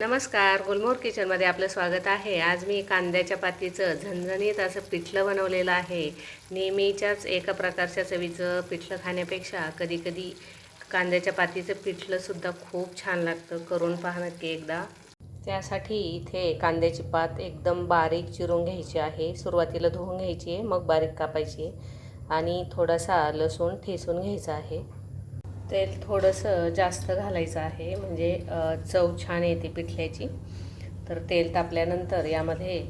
नमस्कार गुलमोर किचनमध्ये आपलं स्वागत आहे. आज मी कांद्याच्या पातीचं झणझणीत असं पिठलं बनवलेलं आहे. नेहमीच्याच एका प्रकारच्या चवीचं पिठलं खाण्यापेक्षा कधीकधी कांद्याच्या पातीचं पिठलंसुद्धा खूप छान लागतं. करून पहा नक्की एकदा. त्यासाठी इथे कांद्याची पात एकदम बारीक चिरून घ्यायची आहे. सुरुवातीला धुवून घ्यायची आहे मग बारीक कापायची आहे. आणि थोडासा लसूण ठेसून घ्यायचा आहे. तेल थोडंसं जास्त घालायचं आहे. म्हणजे चव छान येते पिठल्याची. तर तेल तापल्यानंतर यामध्ये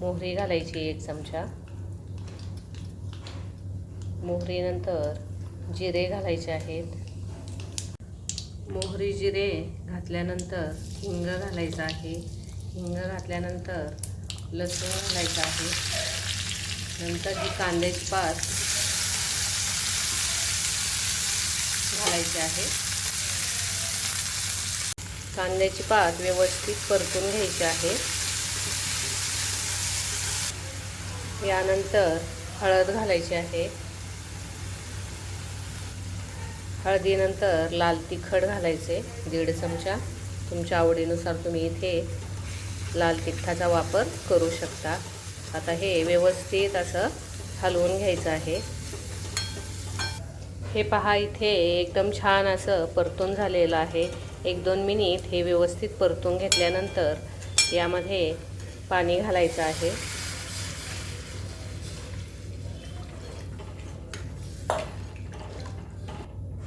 मोहरी घालायची एक चमचा. मोहरीनंतर जिरे घालायचे आहेत. मोहरी जिरे घातल्यानंतर हिंग घालायचं आहे. हिंग घातल्यानंतर लसूण घालायचं आहे. नंतर जी कांद्याची पात घालायचे आहे. कांद्याची पात व्यवस्थित परतून घ्यायची आहे. यानंतर हळद घालायची आहे. हळदीनंतर लाल तिखट घालायचे दीड चमचा. तुमच्या आवडीनुसार तुम्ही इथे लाल तिखटाचा वापर करू शकता. आता हे व्यवस्थित असं हलवून घ्यायचं आहे. हे पहा इथे एकदम छान असं परतून झालेलं आहे. एक दोन मिनिट हे व्यवस्थित परतून घेतल्यानंतर यामध्ये पाणी घालायचं आहे.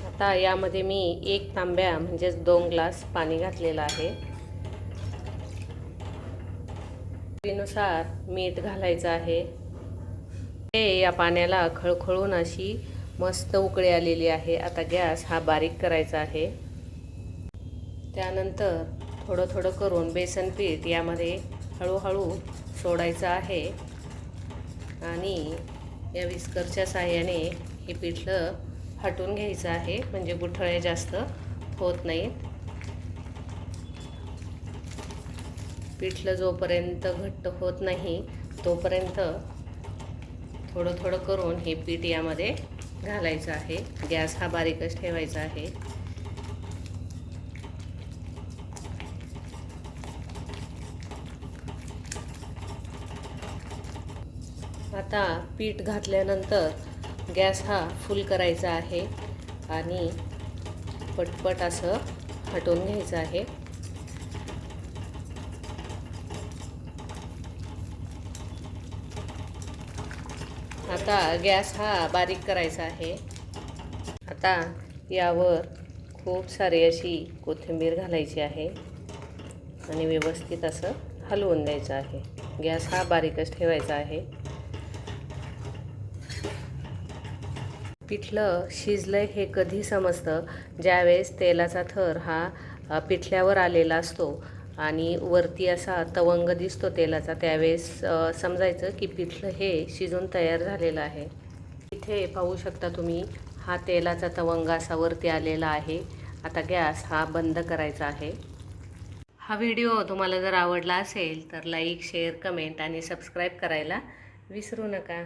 आता यामध्ये मी एक तांब्या म्हणजेच दोन ग्लास पाणी घातलेलं आहे. नुसार मीठ घालायचं आहे. हे या पाण्याला खळखळून अशी मस्त उकळी आलेली आहे. आता गॅस हा बारीक करायचा आहे. त्यानंतर थोडं थोडं करून बेसन पीठ यामध्ये हळूहळू सोडायचं आहे. आणि या विस्करच्या साह्याने हे पिठलं हटून घ्यायचं आहे. म्हणजे गुठळे जास्त होत नाहीत. पिठलं जोपर्यंत घट्ट होत नाही तोपर्यंत थोडं थोडं करून हे पीठ यामध्ये घालायचं आहे. गॅस हा बारीकच ठेवायचा आहे. आता पीठ घातल्यानंतर गॅस हा फुल करायचा आहे आणि पटपट असं हटवून घ्यायचं आहे. आता गॅस हा बारीक करायचा आहे. आता यावर खूप सारी अशी कोथिंबीर घालायची आहे आणि व्यवस्थित असं हलवून द्यायचं आहे. गॅस हा बारीकच ठेवायचा आहे. पिठलं शिजलं हे कधी समजतं? ज्यावेळेस तेलाचा थर हा पिठल्यावर आलेला असतो आणि वरती असा तवंग दिसतो तेलाचा त्यावेळेस समजायचं की पिठलं हे शिजून तयार झालेलं आहे. इथे पाहू शकता तुम्ही हा तेलाचा तवंग असा वरती आलेला आहे. आता गॅस हा बंद करायचा आहे. हा व्हिडिओ तुम्हाला जर आवडला असेल तर लाईक शेअर कमेंट आणि सबस्क्राईब करायला विसरू नका.